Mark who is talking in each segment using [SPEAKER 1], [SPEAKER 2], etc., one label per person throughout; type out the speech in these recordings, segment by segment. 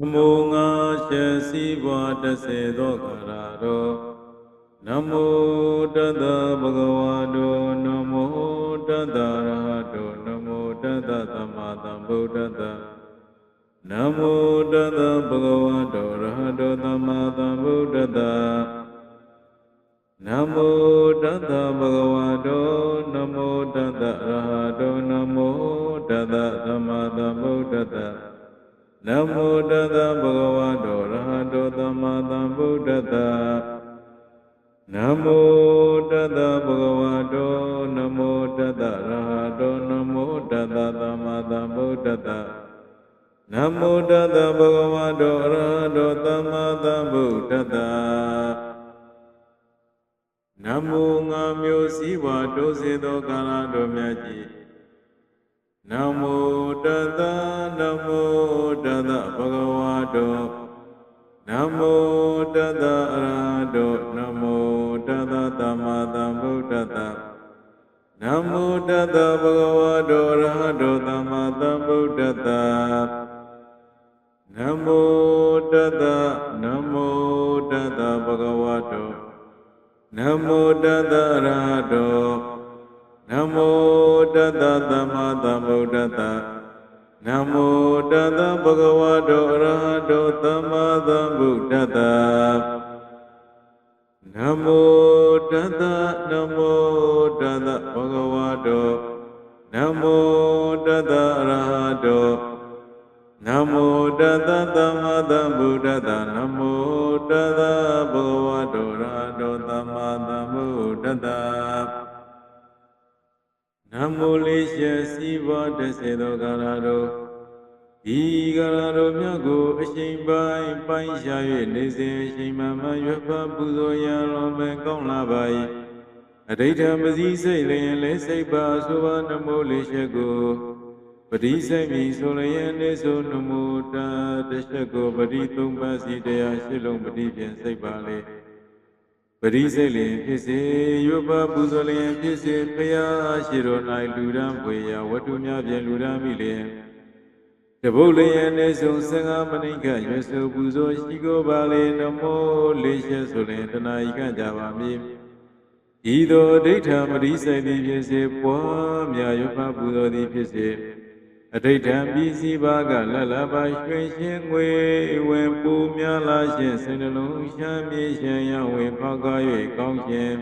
[SPEAKER 1] နမောငါရှေစီဘွားတစေသောခရာတော်နမောတတဗုဒ္ဓဝါတောနမောတတရဟတောနမောတတသမ္မာသမ္ဗုဒ္ဓတ္တနမောတတဗုဒ္ဓဝါတောရဟတောသမ္မာသမ္ဗုဒ္ဓတ္တနမောတတဗုဒ္ဓဝါ နမောတတဗုဒ္ဓဝါတောရဟတောသမ္မာသမ္ဗုဒ္ဓတ္တနမောတတဗုဒ္ဓဝါတောနမောတတရဟတောနမောတတသမ္မာသမ္ဗုဒ္ဓတ္တနမောတတဗုဒ္ဓဝါတောရဟတောသမ္မာသမ္ဗုဒ္ဓတ္တနမောငါမျိုးစည်းဝါတိုးစေသောကာလတော်မြတ်ကြီး နမောတတနမောတတဗုဒ္ဓဝါတောနမောတတအရဟတောနမောတတသမ္မာသမ္ဗုဒ္ဓတ္တနမောတတဗုဒ္ဓဝါတောအရဟတောသမ္မာသမ္ဗုဒ္ဓတ္တနမောတတနမောတတဗုဒ္ဓဝါတောနမောတတအရဟတောန မောတတသမ္မာသမ္ဗုဒ္ဓတ္တနမောတတဗုဒ္ဓဝါတောအရဟတောသမ္မာသမ္ဗုဒ္ဓတ္တနမောတတနမောတတဗုဒ္ဓဝါတောနမောတတအရဟတောနမောတတသမ္မာသမ္ဗုဒ္ဓတ္တနမောတတဗုဒ္ဓဝါတောအရဟတောသမ္မာသမ္ဗုဒ္ဓတ္တ နမောလေးရှစီဘတစေသောကာလတော်ဒီကာလတော်မြတ်ကိုအချိန်ပိုင်းပိုင်းရှာ၍နေစဉ်အချိန်မှမှရွတ်ဖတ်ပူဇော်ရန်တော်ပဲကောင်းလာပါ၏အဋိဋ္ဌမစည်းစိတ်လျင်လေးစိတ်ပါဆိုပါနမောလေးရှကိုပရိစိတ်မီဆိုလျင်နေဆိုနမောတာတချက်ကိုပရိသုံးပါးစီတရားရှိလုံးပရိပြင်စိတ်ပါလေ ပရိစိတ်လင်ဖြစ်စေရွတ်ပါပူဇော်လျင်ဖြစ်စေဖရာရှိတော်၌လူရန်ပွေရာဝတ္ထုများဖြင့်လူရန်မိလျင်တပုတ်လျင်နေဆုံးစင်္ဃမဏိကရွတ်ဆိုပူဇော်ရှိကိုပါလေနမောလေးရှဆိုလျင်တဏှာဤကကြပါမည်ဤသို့ဒိဋ္ဌမရိစိတ်သည်ဖြစ်စေပွားများရွတ်ပါပူဇော်သည်ဖြစ်စေ အဋိဋ္ဌံပြီးစီးပါကလတ်လပါရွှင်ရှင်ငွေဝင်ပူများလာရှင်စိတ်နှလုံးရှားမြေရှင်ရဝင်ဖောက်ကား၍ကောင်းခြင်း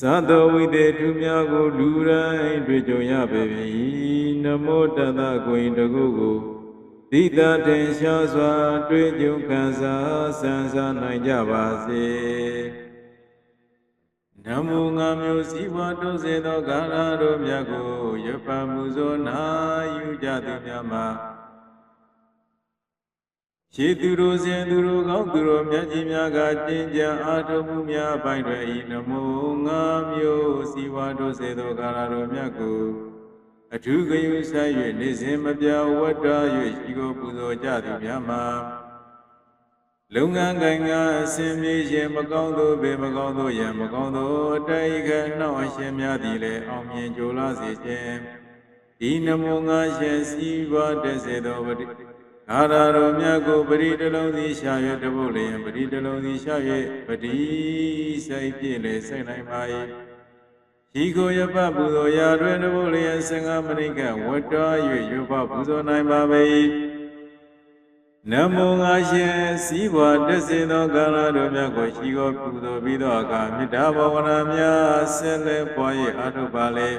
[SPEAKER 1] သတ္တဝိတေထုများကိုလူတိုင်းတွေ့ကြုံရပေ၏နမောတတကိုင်တကုကိုတိတတင်ရှားစွာ တွေ့ကြုံခံစားဆန်းစားနိုင်ကြပါစေ နမောငါမျိုးစည်းဝါတိုးစေသောကာလတို့မြတ်ကိုရပမှုဇောနာယူကြသူများမှာရှေသူတို့စဉ်သူတို့ကောင်းသူတို့မြတ်ကြီးများကတင်ကြံအားထုတ်မှုများအပိုင်းတွေဤနမောငါမျိုးစည်းဝါတိုးစေသောကာလတို့မြတ်ကိုအထူးဂယုဆိုင်၍နေစဉ်မပြဝတ္တ၍ရှိကိုပူဇော်ကြသူများမှာ လုံငန်းကိုင်ကအစင်ပြေခြင်းမကောင်းသောဘေမကောင်းသောယံမကောင်းသောအတိုက်ခနှောင့်အရှင်များသည်လည်းအောင်မြင်ကြိုလာစေခြင်းဒီနမောငါရှင်စီဝါတစေသောပရိအာရတော်မြတ်ကိုပရိတလုံးသည်ရှာ၍တပုတ်လျင်ပရိတလုံးသည်ရှာ၍ပတိစိတ်ပြည့်လေစိတ်နိုင်ပါ၏ရှိကိုရပပူဇော်ရာတွင်တပုတ်လျင်စင်္ဃမဏိကဝတ္တ၍ရွပပူဇော်နိုင်ပါပေ၏ နမောငါရှင်စီးပွားတစေသောကာလတို့မြတ်ကိုရှိကိုပူဇော်ပြီးသောအခါမေတ္တာဘာဝနာများဆက်လက်ပွား၍အထုပါလေ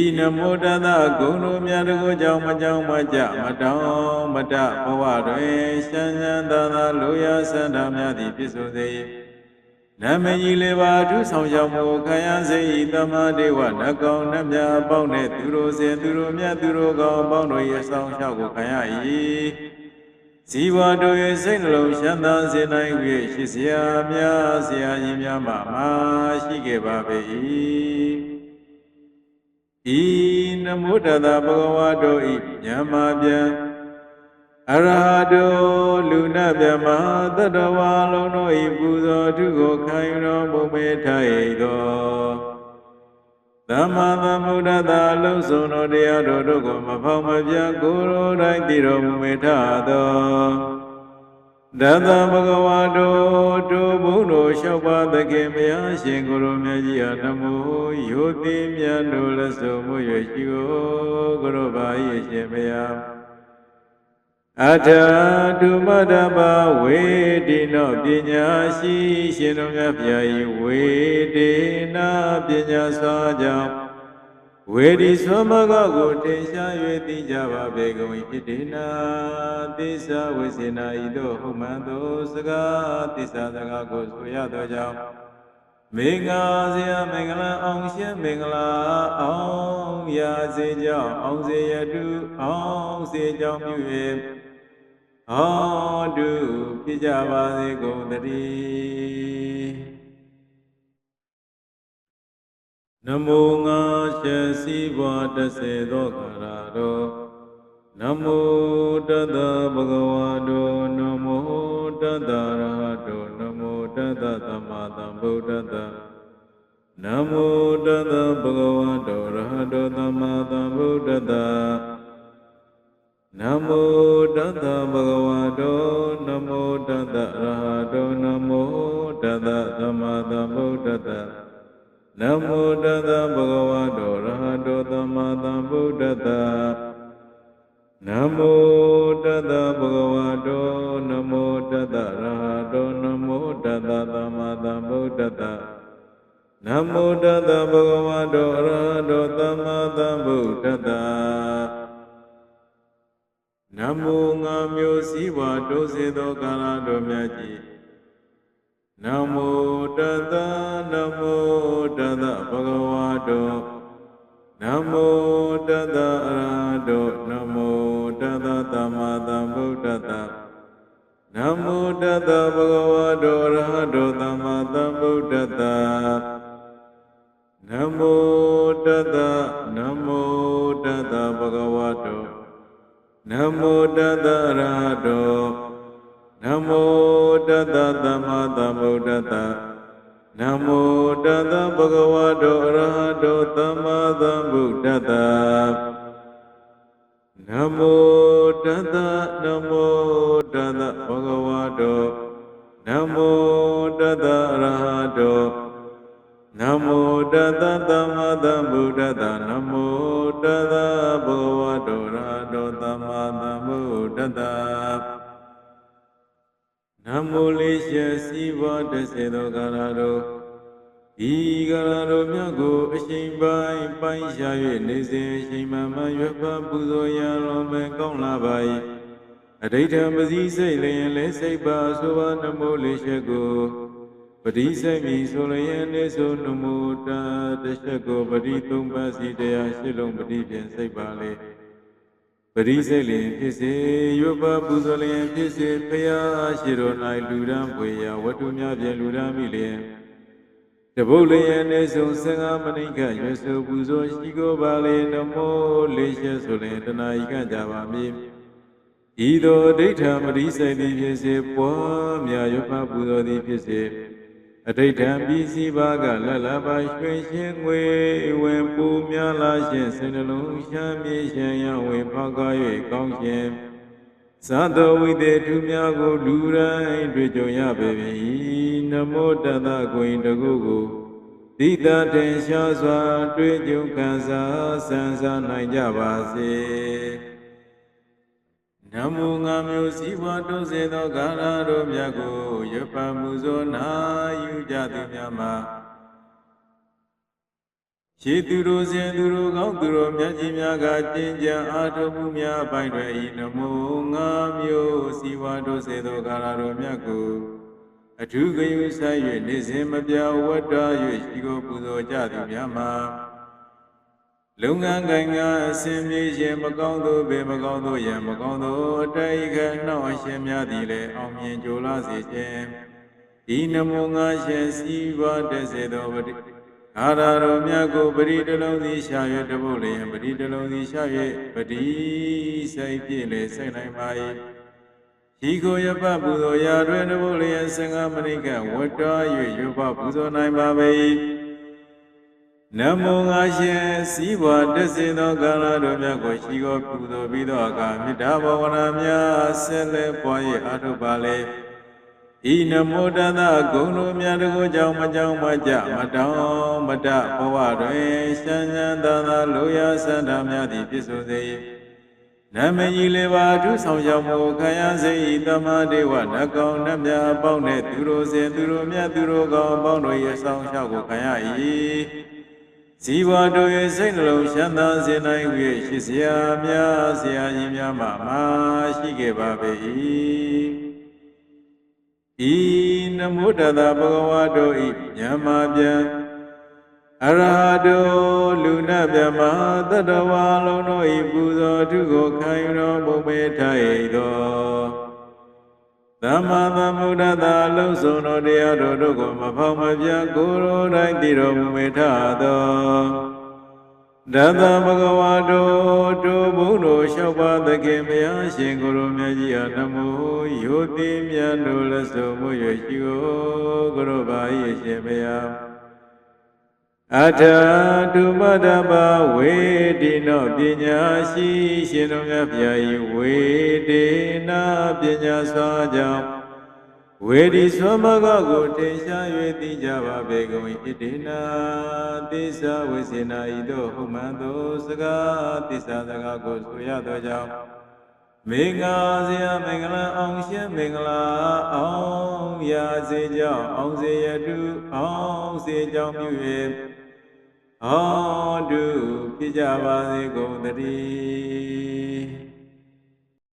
[SPEAKER 1] ဤနမောတတဂုဏ်တို့မြတ်တကိုကြောင့်မကြောင့်မကြမတောင်းမတဘဝတွင်ရှမ်းရှမ်းသာသာလိုရာစန္ဒများသည်ပြည့်စုံစေ၏နမကြီးလေးပါအထုဆောင်ကြောင့်မူခံရစေ၏တမဒေဝနတ်ကောင်နတ်မြတ်အပေါင်းနှင့်သူတို့စဉ်သူတို့မြတ်သူတို့ကောင်အပေါင်းတို့၏အဆောင်လျှောက်ကိုခံရ၏ ဇီဝတို့၏စိတ်နှလုံးရှမ်းသာစေနိုင်၍ရှိစရာများဆရာကြီးများမှမရှိခဲ့ပါပေ၏ဤနမုဒ္ဒတာဘဂဝါတို့၏ညမပြန်အရဟတောလူနာမြမသတ္တဝါလုံးတို့၏ပူဇော်ထုကိုခံယူတော်မူမေထိုင်သော သမ္မာသမ္ဗုဒ္ဓသာအလုံးစုံသောတရားတော်တို့ကိုမဖောက်မပြတ်ကိုယ်တော်တိုင်းတည်တော်မူမေထသောတသဗ္ဗဂဝါတို့တို့ဘုန်းတော်လျှောက်ပါသခင်ဘုရားရှင်ကိုယ်တော်မြတ်ကြီးအားနမောယောတိမြတ်တို့လက်စုံမှု၍ရှိကိုကိုယ်တော်ပါ၏အရှင်ဘုရား အထာတုမတ္တပဝေတိနောပညာရှိရှင်တော်မြတ်ဗျာဤဝေဒေနာပညာစွာကြောင့်ဝေဒီသောမဂကိုတင်ရှား၍သိကြပါပေကုန်၏ဖြစ်ဒေနာသစ္စာဝိစေနာဤသို့ဟုတ်မှန်သောစကားသစ္စာစကားကိုဆိုရသောကြောင့်မင်္ဂလာစရာမင်္ဂလာအောင်ရှင်မင်္ဂလာအောင်ရာစေကြောင်းအောင်စေရတုအောင်စေကြောင်းပြု၍ ဟောတုဖြစ်ကြပါစေကုန်သတည်းနမောငါရှေစီဘွားတဆေသောခါရာတော်နမောတတဗုဒ္ဓဝါတောနမောတတရဟတောနမောတတသမ္မာသမ္ဗုဒ္ဓတ္တနမောတတဗုဒ္ဓဝါတောရဟတောသမ္မာသမ္ဗုဒ္ဓတ္တ နမောတတဗုဒ္ဓဝါတောနမောတတရဟတောနမောတတသမ္မာသမ္ဗုဒ္ဓတ္တနမောတတဗုဒ္ဓဝါတောရဟတောသမ္မာသမ္ဗုဒ္ဓတ္တနမောတတဗုဒ္ဓဝါတောနမောတတရဟတောနမောတတသမ္မာသမ္ဗုဒ္ဓတ္တနမောတတဗုဒ္ဓဝါတောအရဟတောသမ္မာသမ္ဗုဒ္ဓတ္တ နမောငါမျိုးစည်းဝါတိုးစေသောကာလတော်မြတ်ကြီးနမောတတနမောတတဗုဒ္ဓဝါတောနမောတတအရဟတောနမောတတသမ္မာသမ္ဗုဒ္ဓတ္တနမောတတဗုဒ္ဓဝါ မောတတအရဟတောနမောတတသမ္မာသမ္ဗုဒ္ဓတ္တနမောတတဗုဒ္ဓဝါတောအရဟတောသမ္မာသမ္ဗုဒ္ဓတ္တနမောတတနမောတတဗုဒ္ဓဝါတောနမောတတအရဟတောနမောတတသမ္မာသမ္ဗုဒ္ဓတ္တနမောတတဗု စီဘတစေသောကာလတော်ဤကာလတော်မြတ်ကိုအရှင်ပိုင်းပိုင်းရှာ၍နေစဉ်အရှင်မမရွတ်ဖတ်ပူဇော်ရတော်မယ်ကောင်းလာပါ၏အဋိဋ္ဌံပစည်းစိတ်လျင်လဲစိတ်ပါဆိုပါနမောလေးရှကိုပတိစိတ်မီဆိုလျင်နေဆိုနမောတတချက်ကိုပတိသုံးပါးစီတရားရှိလုံးပတိဖြင့်စိတ်ပါလေ ပရိစိတ်လျင်ဖြစ်စေရွတ်ပါပူဇော်လျင်ဖြစ်စေဖရာရှိတော်၌လူရန်ပွေရာဝတ္ထုများဖြင့်လူရန်မိလျင်တပုတ်လျင်နေဆုံးစင်္ဃမဏိကရွတ်ဆိုပူဇော်ရှိကိုပါလေနမောလေးချက်ဆိုလျင်တဏှာဤကကြပါမည်ဤသို့ဒိဋ္ဌမရိစိတ်သည်ဖြစ်စေပွားများရွတ်ပါပူဇော်သည်ဖြစ်စေ အဋိဋ္ဌံပစ္စည်းပါကလလပါရွှင်ရှင်ငွေဝင်ပူများလာရှင်စိတ်နှလုံးရှမ်းမြေရှင်ရဝင်ဖောက်ကား၍ကောင်းရှင်သတ္တဝိတေထုများကိုလူတိုင်းတွေ့ကြုံရပေပြီနမောတတကိုင်တကုကိုတိတတင်ရှားစွာ တွေ့ကြုံခံစားဆန်းစားနိုင်ကြပါစေ နမောငါမျိုးစည်းဝါတုစေသောကာလတို့မြတ်ကိုရပမှုဇောနာယူကြသည်များမှာရှေသူတို့စဉ်သူတို့ကောင်းသူတို့မြတ်ကြီးများကကျင့်ကြံအားထုတ်မှုများအပိုင်းတွေဤနမောငါမျိုးစည်းဝါတုစေသောကာလတို့မြတ်ကိုအထူးဂယုဆိုင်၍နေစဉ်မပြဝတ္တ၍ရှိကိုပူဇော်ကြသည်များမှာ လုံငန်းကိုင်ကအစင်ပြေခြင်းမကောင်းသောဘေမကောင်းသောယံမကောင်းသောအတ္တဤခနှောင့်အရှင်များသည်လည်းအောင်မြင်ကြိုးလာစေခြင်းဤနမောငါရှင်စီပါတစေသောပတိအာရတော်မြတ်ကိုပရိတလုံးသည်ရှာ၍တပုတ်လျင်ပရိတလုံးသည်ရှာ၍ပတိစိတ်ပြည့်လေစိတ်နိုင်ပါ၏ဤကိုရပပူဇော်ရာတွင်တပုတ်လျင်စင်္ဃမဏိကဝတ္တ၍ရွပပူဇော်နိုင်ပါပေ၏ နမောငါရှင်စီးပွားတက်စင်သောကာလတို့မြတ်ကိုရှိကိုပူဇော်ပြီးသောအခါမေတ္တာဘာဝနာများဆက်လက်ပွား၍အားထုတ်ပါလေဤနမောတသဂုဏ်တို့မြတ်တကိုကြောင့်မကြောင့်မကြမတောင်းမတဘဝတွင်ရှမ်းရှမ်းသာသာလိုရာစန္ဒများသည်ပြည့်စုံစေ၏နမကြီးလေးပါအထူးဆောင်ရောက်မှုခံရစေ၏တမဒေဝနတ်ကောင်နတ်မြတ်အပေါင်းနှင့်သူတို့စဉ်သူတို့မြတ်သူတို့ကောင်အပေါင်းတို့၏အဆောင်ရှောက်ကိုခံရ၏ ဇီဝတို့၏စိတ်နှလုံးရှမ်းသာစေနိုင်၍ရှိစရာများဆရာကြီးများမှမရှိခဲ့ပါပေ၏ဤနမုတ္တတဘဂဝါတို့၏ညမပြန်အရဟတောလူနာမြမသတ္တဝါလုံးတို့၏ပူဇော်ထုကိုခံယူတော်မူပေထိုက်သော သမ္မာသမ္ဗုဒ္ဓသာအလုံးစုံသောတရားတို့တို့ကိုမဖောက်မပြကိုယ်တော်တိုင်းသိတော်မူပေထသောဒသဘဂဝါတို့တို့ဘုန်းတော်လျှောက်ပါသခင်ဘုရားရှင်ကိုယ်တော်မြတ်ကြီးအားနမောယောတိမြတ်တို့လက်စုံမှု၍ရှိကိုကိုယ်တော်ပါ၏ရှင်ဘုရား အထာတုမတ္တပဝေတိနောပညာရှိရှင်တော်မြတ်ဗျာဤဝေဒေနာပညာစွာကြောင့်ဝေဒီသောမကကိုတင်ရှား၍သိကြပါပေကုန်၏ဣတိနာသစ္စာဝိစေနာဤသို့ဟုတ်မှန်သောစကားသစ္စာစကားကိုဆိုရသောကြောင့် မေငါစရာမင်္ဂလာအောင်ရှင်မင်္ဂလာအောင်ရာစေကြောင်းအောင်စေရတုအောင်စေကြောင်းပြု၍ဟောတုဖြစ်ကြပါစေကုန်သတည်း